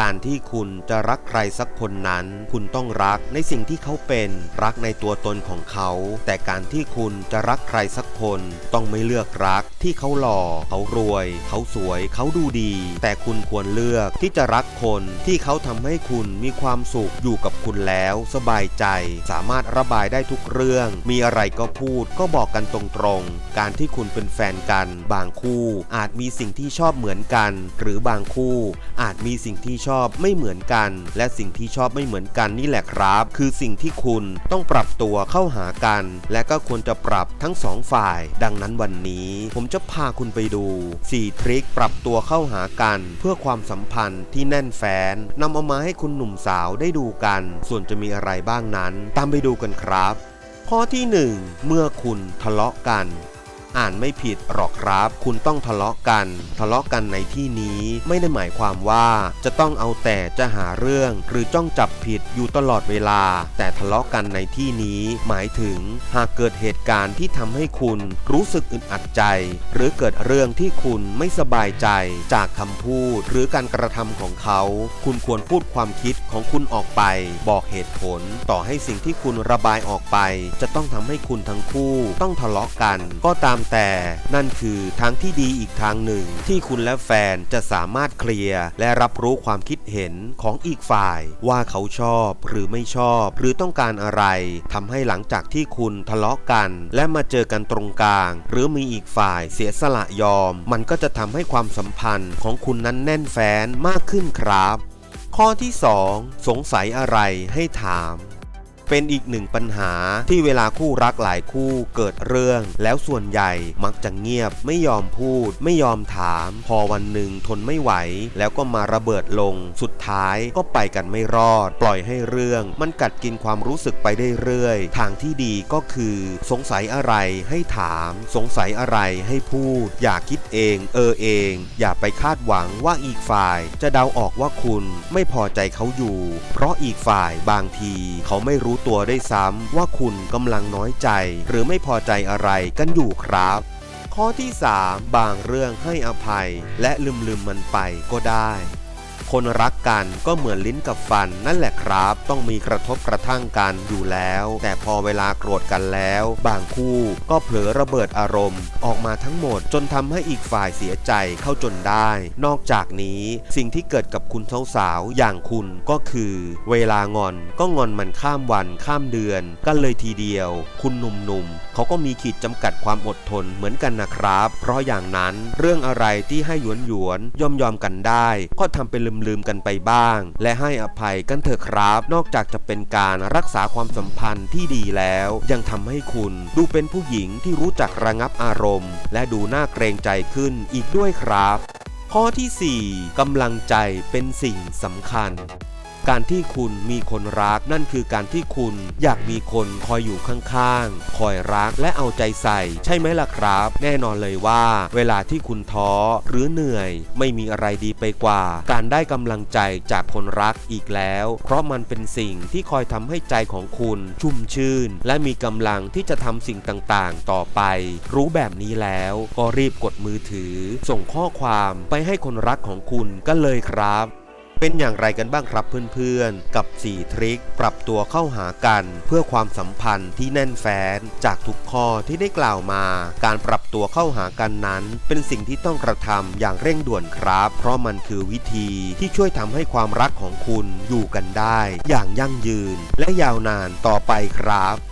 การที่คุณจะรักใครสักคนนั้น คุณต้องรักในสิ่งที่เขาเป็น รักในตัวตนของเขา แต่การที่คุณจะรักใครสักคน ต้องไม่เลือกรักที่เขาหล่อ เขารวย เขาสวย เขาดูดี แต่คุณควรเลือกที่จะรักคนที่เขาทำให้คุณมีความสุขอยู่กับคุณแล้ว สบายใจ สามารถระบายได้ทุกเรื่อง มีอะไรก็พูดก็บอกกันตรงๆ การที่คุณเป็นแฟนกัน บางคู่อาจมีสิ่งที่ชอบเหมือนกัน หรือบางคู่อาจมีสิ่งที่ชอบไม่เหมือนกัน และสิ่งที่ชอบไม่เหมือนกันนี่แหละครับ คือสิ่งที่คุณต้องปรับตัวเข้าหากัน และก็ควรจะปรับทั้งสองฝ่าย ดังนั้นวันนี้ ผมจะพาคุณไปดู 4 ทริคปรับตัวเข้าหากัน เพื่อความสัมพันธ์ที่แน่นแฟนนำเอามาให้คุณหนุ่มสาวได้ดูกัน ส่วนจะมีอะไรบ้างนั้น ตามไปดูกันครับ ข้อที่ 1 เมื่อคุณทะเลาะกัน อ่านไม่ผิดหรอกครับ คุณต้องทะเลาะกัน ทะเลาะกันในที่นี้ ไม่ได้หมายความว่าจะต้องเอาแต่จะหาเรื่อง หรือจ้องจับผิดอยู่ตลอดเวลา แต่ทะเลาะกันในที่นี้ หมายถึง หากเกิดเหตุการณ์ที่ทำให้คุณรู้สึกอึดอัดใจ หรือเกิดเรื่องที่คุณไม่สบายใจจากคำพูด หรือการกระทำของเขา คุณควรพูดความคิดของคุณออกไป บอกเหตุผล ต่อให้สิ่งที่คุณระบายออกไป จะต้องทำให้คุณทั้งคู่ ต้องทะเลาะกัน ก็ตามแต่นั่นคือทางที่ดีอีกทางหนึ่ง ที่คุณและแฟนจะสามารถเคลียร์ และรับรู้ความคิดเห็นของอีกฝ่าย ว่าเขาชอบหรือไม่ชอบ หรือต้องการอะไรทำให้หลังจากที่คุณทะเลาะกัน และมาเจอกันตรงกลาง หรือมีอีกฝ่ายเสียสละยอม มันก็จะทำให้ความสัมพันธ์ของคุณนั้นแน่นแฟ้นมากขึ้นครับ ข้อที่ 2 สงสัยอะไรให้ถาม เป็นอีกหนึ่งปัญหาที่เวลาคู่รักหลายคู่เกิดเรื่อง แล้วส่วนใหญ่มักจะเงียบไม่ยอมพูด ไม่ยอมถาม พอวันหนึ่งทนไม่ไหว แล้วก็มาระเบิดลง สุดท้ายก็ไปกันไม่รอด ปล่อยให้เรื่อง มันกัดกินความรู้สึกไปได้เรื่อยทางที่ดีก็คือ สงสัยอะไรให้ถาม สงสัยอะไรให้พูด อย่าคิดเอง เออเอง อย่าไปคาดหวังว่าอีกฝ่ายจะเดาออกว่าคุณไม่พอใจเขาอยู่ เพราะอีกฝ่ายบางทีเขาไม่รู้ตัวได้ซ้ำว่าคุณกำลังน้อยใจ หรือไม่พอใจอะไรกันอยู่ครับ ข้อที่ 3 บางเรื่องให้อภัย และลืมลืมมันไปก็ได้ คนรักกันก็เหมือนลิ้นกับฟัน นั่นแหละครับ ต้องมีกระทบกระทั่งกันอยู่แล้ว แต่พอเวลาโกรธกันแล้ว บางคู่ก็เผลอระเบิดอารมณ์ ออกมาทั้งหมดจนทำให้อีกฝ่ายเสียใจเข้าจนได้ นอกจากนี้สิ่งที่เกิดกับคุณสาวๆอย่างคุณก็คือ เวลางอนก็งอนมันข้ามวันข้ามเดือน กันเลยทีเดียว คุณหนุ่มๆเขาก็มีขีดจำกัดความอดทนเหมือนกันนะครับ เพราะอย่างนั้นเรื่องอะไรที่ให้หยวนหยวนๆยอมยอมกันได้ ก็ทำเป็นลืมลืมกันไปบ้าง และให้อภัยกันเถอะครับ นอกจากจะเป็นการรักษาความสัมพันธ์ที่ดีแล้ว ยังทำให้คุณดูเป็นผู้หญิงที่รู้จักระงับอารมณ์ และดูน่าเกรงใจขึ้นอีกด้วยครับ ข้อที่ 4กำลังใจเป็นสิ่งสำคัญ การที่คุณมีคนรักนั่นคือการที่คุณอยากมีคนคอยอยู่ข้างๆ คอยรักและเอาใจใส่ ใช่ไหมล่ะครับ แน่นอนเลยว่า เวลาที่คุณท้อหรือเหนื่อย ไม่มีอะไรดีไปกว่า การได้กำลังใจจากคนรักอีกแล้ว เพราะมันเป็นสิ่งที่คอยทำให้ใจของคุณชุ่มชื่น และมีกำลังที่จะทำสิ่งต่างๆ ต่อไป รู้แบบนี้แล้วก็รีบกดมือถือ ส่งข้อความไปให้คนรักของคุณกันเลยครับ เป็นอย่างไรกันบ้างครับเพื่อนๆ กับ 4 ทริคปรับตัวเข้าหากันเพื่อความสัมพันธ์ที่แน่นแฟ้นจากทุกข้อที่ได้กล่าวมา การปรับตัวเข้าหากันนั้น เป็นสิ่งที่ต้องกระทำอย่างเร่งด่วนครับ เพราะมันคือวิธีที่ช่วยทำให้ความรักของคุณอยู่กันได้ อย่างยั่งยืน และยาวนานต่อไปครับ